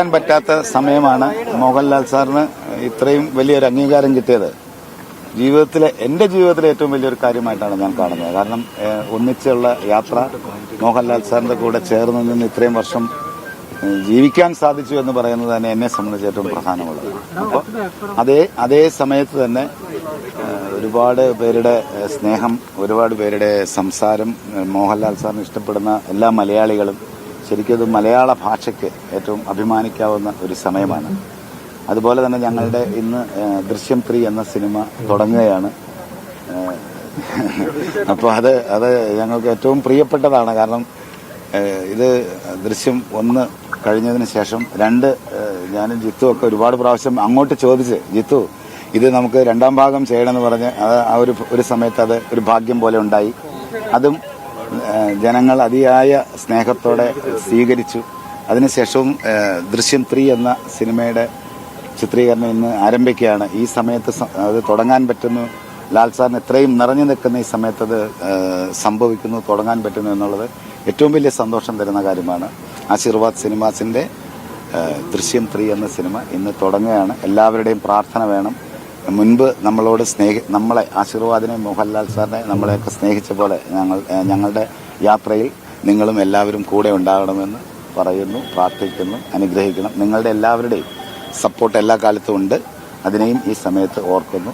ാൻ പറ്റാത്ത സമയമാണ് മോഹൻലാൽ സാറിന് ഇത്രയും വലിയൊരു അംഗീകാരം കിട്ടിയത്. ജീവിതത്തിലെ എന്റെ ജീവിതത്തിലെ ഏറ്റവും വലിയൊരു കാര്യമായിട്ടാണ് ഞാൻ കാണുന്നത്. കാരണം ഒന്നിച്ചുള്ള യാത്ര മോഹൻലാൽ സാറിന്റെ കൂടെ ചേർന്ന് നിന്ന് ഇത്രയും വർഷം ജീവിക്കാൻ സാധിച്ചു എന്ന് പറയുന്നത് തന്നെ എന്നെ സംബന്ധിച്ച് ഏറ്റവും പ്രധാനമുള്ളത്. അപ്പോൾ അതേ അതേ സമയത്ത് തന്നെ ഒരുപാട് പേരുടെ സ്നേഹം ഒരുപാട് പേരുടെ സംസാരം മോഹൻലാൽ സാറിന് ഇഷ്ടപ്പെടുന്ന എല്ലാ മലയാളികളും ശരിക്കും അത് മലയാള ഭാഷയ്ക്ക് ഏറ്റവും അഭിമാനിക്കാവുന്ന ഒരു സമയമാണ്. അതുപോലെ തന്നെ ഞങ്ങളുടെ ഇന്ന് ദൃശ്യം ത്രീ എന്ന സിനിമ തുടങ്ങുകയാണ്. അപ്പോൾ അത് അത് ഞങ്ങൾക്ക് ഏറ്റവും പ്രിയപ്പെട്ടതാണ്. കാരണം ഇത് ദൃശ്യം ഒന്ന് കഴിഞ്ഞതിന് ശേഷം രണ്ട് ഞാനും ജിത്തു ഒക്കെ ഒരുപാട് പ്രാവശ്യം അങ്ങോട്ട് ചോദിച്ച് ജിത്തു ഇത് നമുക്ക് രണ്ടാം ഭാഗം ചെയ്യണമെന്ന് പറഞ്ഞ് അത് ആ ഒരു ഒരു സമയത്ത് അത് ഒരു ഭാഗ്യം പോലെ ഉണ്ടായി. അതും ജനങ്ങൾ അതിയായ സ്നേഹത്തോടെ സ്വീകരിച്ചു. അതിനുശേഷവും ദൃശ്യം ത്രീ എന്ന സിനിമയുടെ ചിത്രീകരണം ഇന്ന് ആരംഭിക്കുകയാണ്. ഈ സമയത്ത് അത് തുടങ്ങാൻ പറ്റുന്നു. ലാൽ സാറിന് ഇത്രയും നിറഞ്ഞു നിൽക്കുന്ന ഈ സമയത്ത് അത് സംഭവിക്കുന്നു തുടങ്ങാൻ പറ്റുന്നു എന്നുള്ളത് ഏറ്റവും വലിയ സന്തോഷം തരുന്ന കാര്യമാണ്. ആശീർവാദ് സിനിമാസിന്റെ ദൃശ്യം ത്രീ എന്ന സിനിമ ഇന്ന് തുടങ്ങുകയാണ്. എല്ലാവരുടെയും പ്രാർത്ഥന വേണം. മുൻപ് നമ്മളോട് സ്നേഹി നമ്മളെ ആശീർവാദിനെ മോഹൻലാൽ സാറിനെ നമ്മളെയൊക്കെ സ്നേഹിച്ച പോലെ ഞങ്ങൾ ഞങ്ങളുടെ യാത്രയിൽ നിങ്ങളും എല്ലാവരും കൂടെ ഉണ്ടാകണമെന്ന് പറയുന്നു പ്രാർത്ഥിക്കുന്നു അനുഗ്രഹിക്കണം നിങ്ങളുടെ എല്ലാവരുടെയും സപ്പോർട്ട് എല്ലാ കാലത്തും ഉണ്ട്. അതിനെയും ഈ സമയത്ത് ഓർക്കുന്നു.